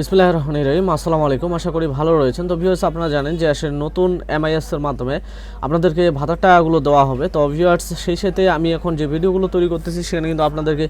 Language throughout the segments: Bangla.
বিসমিল্লাহ রহমান রহিম, আসসালামু আলাইকুম। আশা করি ভালো রয়েছেন। তো ভিউয়ার্স আপনারা জানেন যে আসলে নতুন এমআইএস এর মাধ্যমে আপনাদেরকে ভাতার টাকাগুলো দেওয়া হবে। তো ভিউয়ার্স সেই সাথে আমি এখন যে ভিডিওগুলো তৈরি করতেছি, সেখানে কিন্তু আপনাদেরকে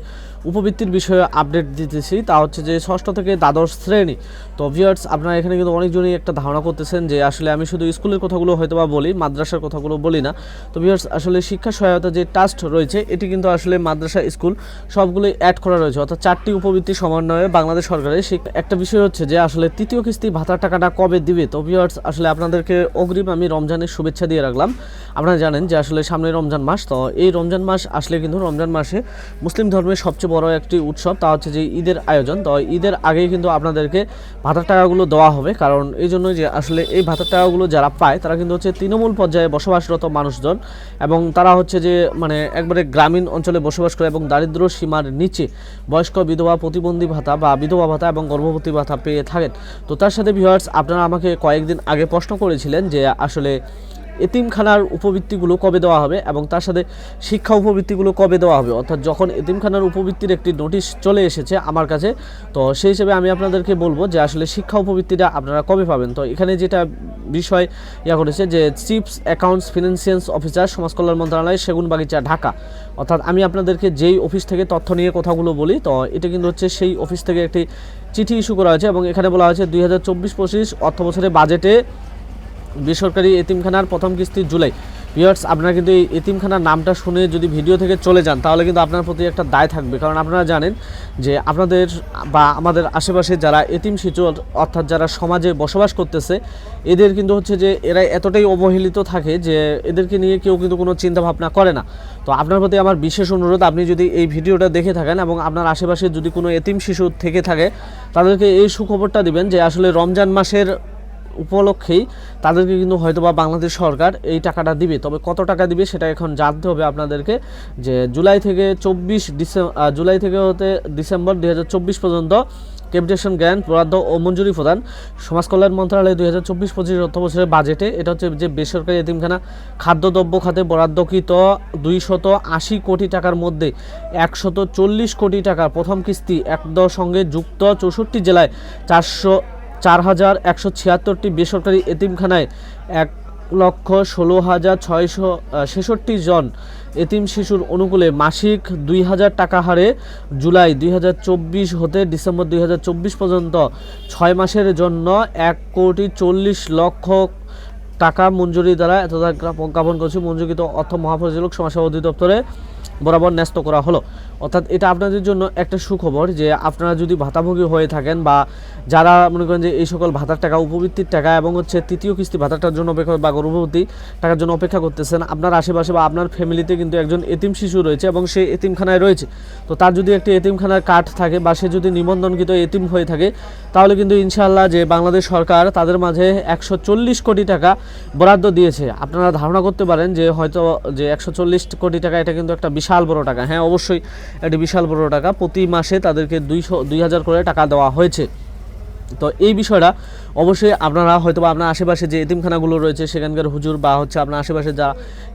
উপবৃত্তির বিষয়ে আপডেট দিতেছি। তা হচ্ছে যে ষষ্ঠ থেকে দ্বাদশ শ্রেণি। তো ভিউয়ার্স আপনারা এখানে কিন্তু অনেকজনই একটা ধারণা করতেছেন যে আসলে আমি শুধু স্কুলের কথাগুলো হয়তো বা বলি, মাদ্রাসার কথাগুলো বলি না। তো ভিউয়ার্স আসলে শিক্ষা সহায়তা যে ট্রাস্ট রয়েছে, এটি কিন্তু আসলে মাদ্রাসা, স্কুল সবগুলোই অ্যাড করা রয়েছে। অর্থাৎ চারটি উপবৃত্তি সমন্বয়ে বাংলাদেশ সরকারের একটা বিষয় হচ্ছে যে আসলে তৃতীয় কিস্তি ভাতার টাকাটা কবে দিবে? তো ভিউয়ার্স আসলে আপনাদেরকে অগ্রিম আমি রমজানের শুভেচ্ছা দিয়ে রাখলাম। আপনারা জানেন যে আসলে সামনে রমজান মাস, তো এই রমজান মাস আসলে কিন্তু রমজান মাসে মুসলিম ধর্মের সবচেয়ে বড় একটি উৎসব, তা হচ্ছে যে ঈদের আয়োজন। তো ঈদের আগেই কিন্তু আপনাদেরকে ভাতার টাকাগুলো দেওয়া হবে, কারণ এই জন্য যে আসলে এই ভাতার টাকাগুলো যারা পায়, তারা কিন্তু হচ্ছে তৃণমূল পর্যায়ে বসবাসরত মানুষজন এবং তারা হচ্ছে যে মানে একবারে গ্রামীণ অঞ্চলে বসবাস করে এবং দারিদ্র সীমার নিচে বয়স্ক বিধবা প্রতিবন্ধী ভাতা বা বিধবা ভাতা এবং গর্ভবতী ভাতা পেয়ে থাকেন। তো তার সাথে ভিউয়ার্স আপনারা আমাকে কয়েকদিন আগে প্রশ্ন করেছিলেন যে আসলে এতিমখানার উপবৃত্তিগুলো কবে দেওয়া হবে এবং তার সাথে শিক্ষা উপবৃত্তিগুলো কবে দেওয়া হবে? অর্থাৎ যখন এতিমখানার উপবৃত্তির একটি নোটিশ চলে এসেছে আমার কাছে, তো সেই হিসেবে আমি আপনাদেরকে বলব যে আসলে শিক্ষা উপবৃত্তিটা আপনারা কবে পাবেন? তো এখানে যেটা বিষয় ইয়া করেছে যে চিপস অ্যাকাউন্টস ফিনান্সিয়ালস অফিসার সমাজ কল্যাণ মন্ত্রণালয়, সেগুনবাগিচা, ঢাকা। অর্থাৎ আমি আপনাদেরকে যেই অফিস থেকে তথ্য নিয়ে কথাগুলো বলি, তো এটা কিন্তু হচ্ছে সেই অফিস থেকে একটি চিঠি ইস্যু করা হয়েছে এবং এখানে বলা হয়েছে দুই হাজার চব্বিশ পঁচিশ অর্থ বছরের বাজেটে বেসরকারি এতিমখানার প্রথম কিস্তি জুলাই। ভিউয়ার্স আপনারা কিন্তু এই এতিমখানার নামটা শুনে যদি ভিডিও থেকে চলে যান, তাহলে কিন্তু আপনার প্রতি একটা দায় থাকবে। কারণ আপনারা জানেন যে আপনাদের বা আমাদের আশেপাশে যারা এতিম শিশু, অর্থাৎ যারা সমাজে বসবাস করতেছে, এদের কিন্তু হচ্ছে যে এরা এতটাই অবহেলিত থাকে যে এদেরকে নিয়ে কেউ কিন্তু কোনো চিন্তা ভাবনা করে না। তো আপনার প্রতি আমার বিশেষ অনুরোধ, আপনি যদি এই ভিডিওটা দেখে থাকেন এবং আপনার আশেপাশে যদি কোনো এতিম শিশু থেকে থাকে, তাদেরকে এই সুখবরটা দিবেন যে আসলে রমজান মাসের উপলক্ষেই তাদেরকে কিন্তু হয়তো বা বাংলাদেশ সরকার এই টাকাটা দিবে। তবে কত টাকা দিবে সেটা এখন জানতে হবে আপনাদেরকে যে জুলাই থেকে চব্বিশ ডিসেম্বর জুলাই থেকে হতে ডিসেম্বর দুই হাজার চব্বিশ পর্যন্ত ক্যাপিটেশন গ্র্যান্ট বরাদ্দ ও মঞ্জুরি প্রদান। সমাজ কল্যাণ মন্ত্রণালয় দুই হাজার চব্বিশ পঁচিশ অর্থ বছরের বাজেটে এটা হচ্ছে যে বেসরকারি এতিমখানা খাদ্যদ্রব্য খাতে বরাদ্দকৃত দুইশত আশি কোটি টাকার মধ্যে একশত চল্লিশ কোটি টাকা প্রথম কিস্তি একদর সঙ্গে যুক্ত চৌষট্টি জেলায় চারশো চার হাজার একশো ছিয়াত্তরটি বেসরকারি এতিমখানায় এক লক্ষ ষোলো হাজার ছয়শো ছেষট্টি জন এতিম শিশুর অনুকূলে মাসিক দুই হাজার টাকা হারে জুলাই দুই হাজার চব্বিশ হতে ডিসেম্বর দুই হাজার চব্বিশ পর্যন্ত ছয় মাসের জন্য এক কোটি চল্লিশ লক্ষ টাকা মঞ্জুরি দ্বারা তথা জ্ঞাপন করছি মঞ্জুরিত অর্থ মহাপরিচালক সমাজসেবা অধিদপ্তরে। বরাবর ন্যস্ত করা হলো। অর্থাৎ এটা আপনাদের জন্য একটা সুখবর যে আপনারা যদি ভাতাভোগী হয়ে থাকেন বা যারা মনে করেন যে এই সকল ভাতার টাকা, উপবৃত্তির টাকা এবং হচ্ছে তৃতীয় কিস্তি ভাতাটার জন্য অপেক্ষা বা গর্ভবতী টাকার জন্য অপেক্ষা করতেছেন, আপনার আশেপাশে বা আপনার ফ্যামিলিতে কিন্তু একজন এতিম শিশু রয়েছে এবং সে এতিমখানায় রয়েছে। তো তার যদি একটি এতিমখানার কার্ড থাকে বা সে যদি নিবন্ধনকৃত এতিম হয়ে থাকে, তাহলে কিন্তু ইনশাআল্লাহ যে বাংলাদেশ সরকার তাদের মাঝে একশো চল্লিশ কোটি টাকা বরাদ্দ দিয়েছে। আপনারা ধারণা করতে পারেন যে হয়তো যে একশো চল্লিশ কোটি টাকা, এটা কিন্তু একটা বিশাল বড় টাকা। হ্যাঁ অবশ্যই একটি বিশাল বড় টাকা। প্রতি মাসে তাদেরকে দুইশো দুই হাজার করে টাকা দেওয়া হয়েছে। তো এই বিষয়টা অবশ্যই আপনারা হয়তো আপনার আশেপাশে যে এতিমখানাগুলো রয়েছে, সেখানকার হুজুর বা হচ্ছে আপনার আশেপাশে যা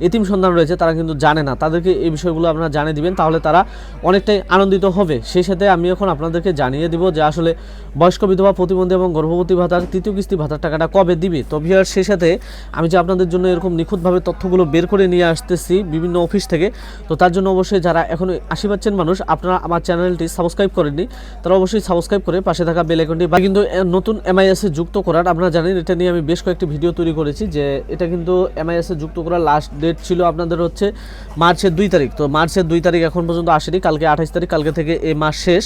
এতিম সন্তান রয়েছে, তারা কিন্তু জানে না। তাদেরকে এই বিষয়গুলো আপনারা জানিয়ে দিবেন, তাহলে তারা অনেকটাই আনন্দিত হবে। সেই সাথে আমি এখন আপনাদেরকে জানিয়ে দিব যে আসলে বয়স্ক বিধবা প্রতিবন্ধী এবং গর্ভবতী ভাতার তৃতীয় কিস্তি ভাতার টাকাটা কবে দিবে? তো ভিয়ার সেই সাথে আমি যে আপনাদের জন্য এরকম নিখুঁতভাবে তথ্যগুলো বের করে নিয়ে আসতেছি বিভিন্ন অফিস থেকে, তো তার জন্য অবশ্যই যারা এখন আশি পাচ্ছেন মানুষ, আপনারা আমার চ্যানেলটি সাবস্ক্রাইব করেননি, তারা অবশ্যই সাবস্ক্রাইব করে পাশে থাকা বেল বা কিন্তু নতুন এমআইএস এ যুক্ত করার, আপনারা জানেন, এটা নিয়ে আমি বেশ কয়েকটি ভিডিও তৈরি করেছি যে এটা কিন্তু এমআইএস যুক্ত করার লাস্ট ডেট ছিল আপনাদের হচ্ছে মার্চের দুই তারিখ। তো মার্চের দুই তারিখ এখন পর্যন্ত আসেনি, কালকে আঠাশ তারিখ, কালকে থেকে এই মাস শেষ।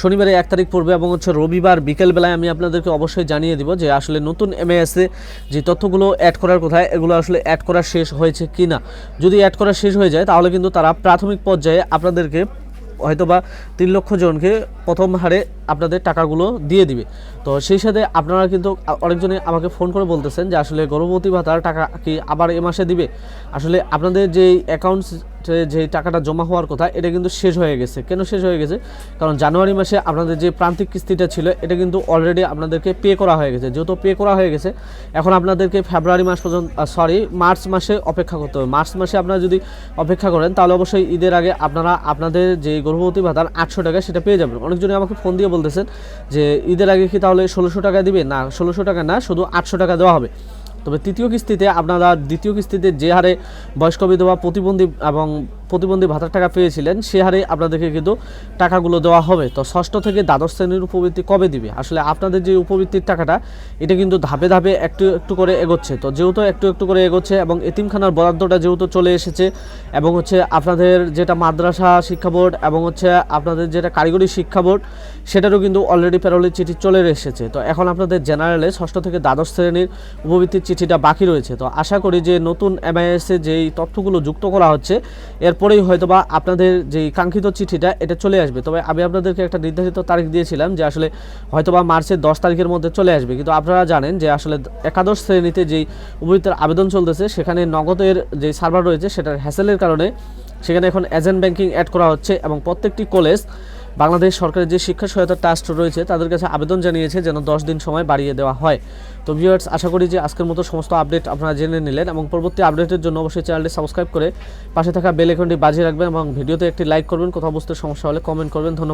শনিবারে এক তারিখ পড়বে এবং হচ্ছে রবিবার বিকেলবেলায় আমি আপনাদেরকে অবশ্যই জানিয়ে দিব যে আসলে নতুন এমএএস এ যে তথ্যগুলো অ্যাড করার কোথায়, এগুলো আসলে অ্যাড করা শেষ হয়েছে কি না যদি অ্যাড করা শেষ হয়ে যায়, তাহলে কিন্তু তারা প্রাথমিক পর্যায়ে আপনাদেরকে হয়তোবা তিন লক্ষ জনকে প্রথম হারে আপনাদের টাকাগুলো দিয়ে দিবে। তো সেই সাথে আপনারা কিন্তু অনেকজনে আমাকে ফোন করে বলতেছেন যে আসলে গর্ভবতী ভাতার টাকা কি আবার এ মাসে দিবে? আসলে আপনাদের যে অ্যাকাউন্টস যে টাকাটা জমা হওয়ার কথা, এটা কিন্তু শেষ হয়ে গেছে। কেন শেষ হয়ে গেছে? কারণ জানুয়ারি মাসে আপনাদের যে প্রান্তিক কিস্তিটা ছিল, এটা কিন্তু অলরেডি আপনাদেরকে পে করা হয়ে গেছে। যেহেতু পে করা হয়ে গেছে, এখন আপনাদেরকে ফেব্রুয়ারি মাস পর্যন্ত সরি মার্চ মাসে অপেক্ষা করতে হবে। মার্চ মাসে আপনারা যদি অপেক্ষা করেন, তাহলে অবশ্যই ঈদের আগে আপনারা, আপনাদের যে গর্ভবতী ভাতার আটশো টাকা সেটা পেয়ে যাবেন। অনেকজনই আমাকে ফোন দিয়ে বলতেছেন যে, ঈদের আগে কি তাহলে ষোলোশো টাকা দিবে? না, ষোলোশো টাকা না, শুধু আটশো টাকা দেওয়া হবে। তবে তৃতীয় কিস্তিতে আপনারা দ্বিতীয় কিস্তিতে যে হারে বয়স্ক বিধবা প্রতিবন্ধী এবং প্রতিবন্ধী ভাতার টাকা পেয়েছিলেন, সে হারে আপনাদেরকে কিন্তু টাকাগুলো দেওয়া হবে। তো ষষ্ঠ থেকে দ্বাদশ শ্রেণির উপবৃত্তি কবে দিবে? আসলে আপনাদের যে উপবৃত্তির টাকাটা, এটা কিন্তু ধাপে ধাপে একটু একটু করে এগোচ্ছে। তো যেহেতু একটু একটু করে এগোচ্ছে এবং এতিমখানার বরাদ্দটা যেহেতু চলে এসেছে এবং হচ্ছে আপনাদের যেটা মাদ্রাসা শিক্ষা বোর্ড এবং হচ্ছে আপনাদের যেটা কারিগরি শিক্ষা বোর্ড, সেটারও কিন্তু অলরেডি প্যারোলের চিঠি চলে এসেছে। তো এখন আপনাদের জেনারেলে ষষ্ঠ থেকে দ্বাদশ শ্রেণির উপবৃত্তির চিঠিটা বাকি রয়েছে। তো আশা করি যে নতুন এমআইএসে যেই তথ্যগুলো যুক্ত করা হচ্ছে এরপরেই হয়তোবা আপনাদের যে কাঙ্ক্ষিত চিঠিটা, এটা চলে আসবে। তবে আমি আপনাদেরকে একটা নির্ধারিত তারিখ দিয়েছিলাম যে আসলে হয়তোবা মার্চের দশ তারিখের মধ্যে চলে আসবে। কিন্তু আপনারা জানেন যে আসলে একাদশ শ্রেণীতে যেই উপভোক্তার আবেদন চলতেছে, সেখানে নগদের যে সার্ভার রয়েছে, সেটার হ্যাসেলের কারণে সেখানে এখন এজেন্ট ব্যাংকিং অ্যাড করা হচ্ছে এবং প্রত্যেকটি কলেজ বাংলাদেশ সরকারের যে শিক্ষা সহায়তা ট্রাস্ট রয়েছে, তাদের কাছে আবেদন জানিয়েছে যেন দশ দিন সময় বাড়িয়ে দেওয়া হয়। তো ভিউয়ার্স আশা করি যে আজকের মতো সমস্ত আপডেট আপনারা জেনে নিলেন এবং পরবর্তী আপডেটের জন্য অবশ্যই চ্যানেলটি সাবস্ক্রাইব করে পাশে থাকা বেল বাজিয়ে রাখবেন এবং ভিডিওতে একটি লাইক করবেন। কোথাও বুঝতে সমস্যা হলে কমেন্ট করবেন। ধন্যবাদ।